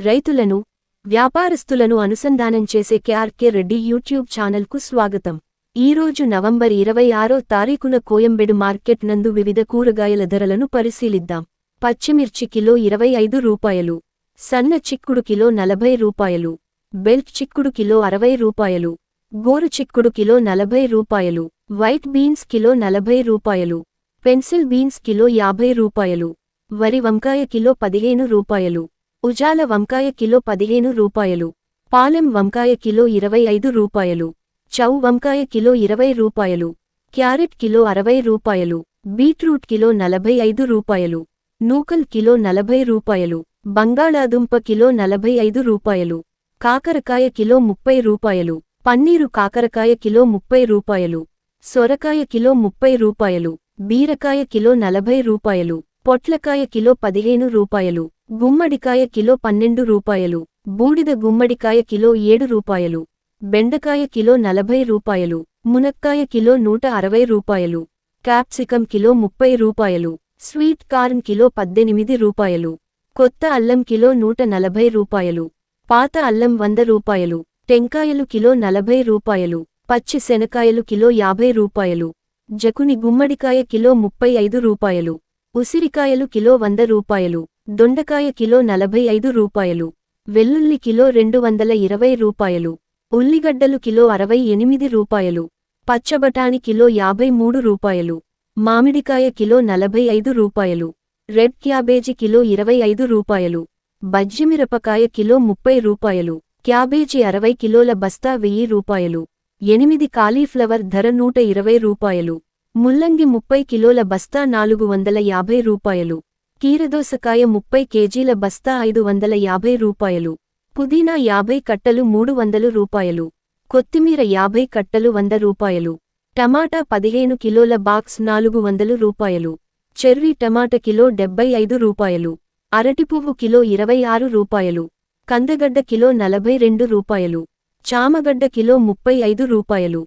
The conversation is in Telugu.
రైతులను వ్యాపారస్తులను అనుసంధానం చేసే కేఆర్కే రెడ్డి యూట్యూబ్ ఛానల్కు స్వాగతం. ఈరోజు నవంబర్ ఇరవై ఆరో తారీఖున కోయంబెడు మార్కెట్ నందు వివిధ కూరగాయల ధరలను పరిశీలిద్దాం. పచ్చిమిర్చి కిలో ఇరవై ఐదు రూపాయలు సన్న చిక్కుడు కిలో నలభై రూపాయలు బెల్ట్ చిక్కుడు కిలో అరవై రూపాయలు గోరు చిక్కుడు కిలో నలభై రూపాయలు వైట్ బీన్స్ కిలో నలభై రూపాయలు పెన్సిల్ బీన్స్ కిలో యాభై రూపాయలు వరి వంకాయ కిలో పదిహేను రూపాయలు ఉజాల వంకాయ కిలో పదిహేను రూపాయలు. పాలెం వంకాయ కిలో ఇరవై ఐదు రూపాయలు. చౌ వంకాయ కిలో ఇరవై రూపాయలు. క్యారెట్ కిలో అరవై రూపాయలు. బీట్రూట్ కిలో నలభై ఐదు రూపాయలు. నూకల్ కిలో నలభై రూపాయలు. బంగాళాదుంప కిలో నలభై ఐదు రూపాయలు. కాకరకాయ కిలో ముప్పై రూపాయలు. పన్నీరు కాకరకాయ కిలో ముప్పై రూపాయలు. సొరకాయ కిలో ముప్పై రూపాయలు. బీరకాయ కిలో నలభై రూపాయలు. పొట్లకాయ కిలో పదిహేను రూపాయలు గుమ్మడికాయ కిలో పన్నెండు రూపాయలు బూడిద గుమ్మడికాయ కిలో ఏడు రూపాయలు బెండకాయ కిలో నలభై రూపాయలు మునక్కాయ కిలో నూట అరవై రూపాయలు క్యాప్సికం కిలో ముప్పై రూపాయలు స్వీట్ కార్న్ కిలో పద్దెనిమిది రూపాయలు కొత్త అల్లం కిలో నూట నలభై రూపాయలు పాత అల్లం వంద రూపాయలు టెంకాయలు కిలో నలభై రూపాయలు పచ్చి శనకాయలు కిలో యాభై రూపాయలు జకుని గుమ్మడికాయ కిలో ముప్పై ఐదు రూపాయలు ఉసిరికాయలు కిలో వంద రూపాయలు దొండకాయ కిలో నలభై ఐదు రూపాయలు వెల్లుల్లి కిలో రెండు వందల ఇరవై రూపాయలు ఉల్లిగడ్డలు కిలో అరవై ఎనిమిది రూపాయలు పచ్చబటాని కిలో యాభై మూడు రూపాయలు మామిడికాయ కిలో నలభై ఐదు రూపాయలు రెడ్ క్యాబేజీ కిలో ఇరవై ఐదు రూపాయలు బజ్జిమిరపకాయ కిలో ముప్పై రూపాయలు క్యాబేజీ అరవై కిలోల బస్తా వెయ్యి రూపాయలు ఎనిమిది కాలీఫ్లవర్ ధర నూట ఇరవై రూపాయలు ముల్లంగి ముప్పై కిలోల బస్తా నాలుగు వందల యాభై రూపాయలు. కీరదోసకాయ ముప్పై కేజీల బస్తా ఐదు వందల యాభై రూపాయలు. పుదీనా యాభై కట్టలు మూడు వందలు రూపాయలు. కొత్తిమీర యాభై కట్టలు వంద రూపాయలు. టమాటా పదిహేను కిలోల బాక్స్ నాలుగు వందలు రూపాయలు. చెర్రీ టమాటా కిలో డెబ్బై ఐదు రూపాయలు. అరటిపువ్వు కిలో ఇరవై ఆరు రూపాయలు. కందగడ్డ కిలో నలభై రెండు రూపాయలు. చామగడ్డ కిలో ముప్పై ఐదు రూపాయలు.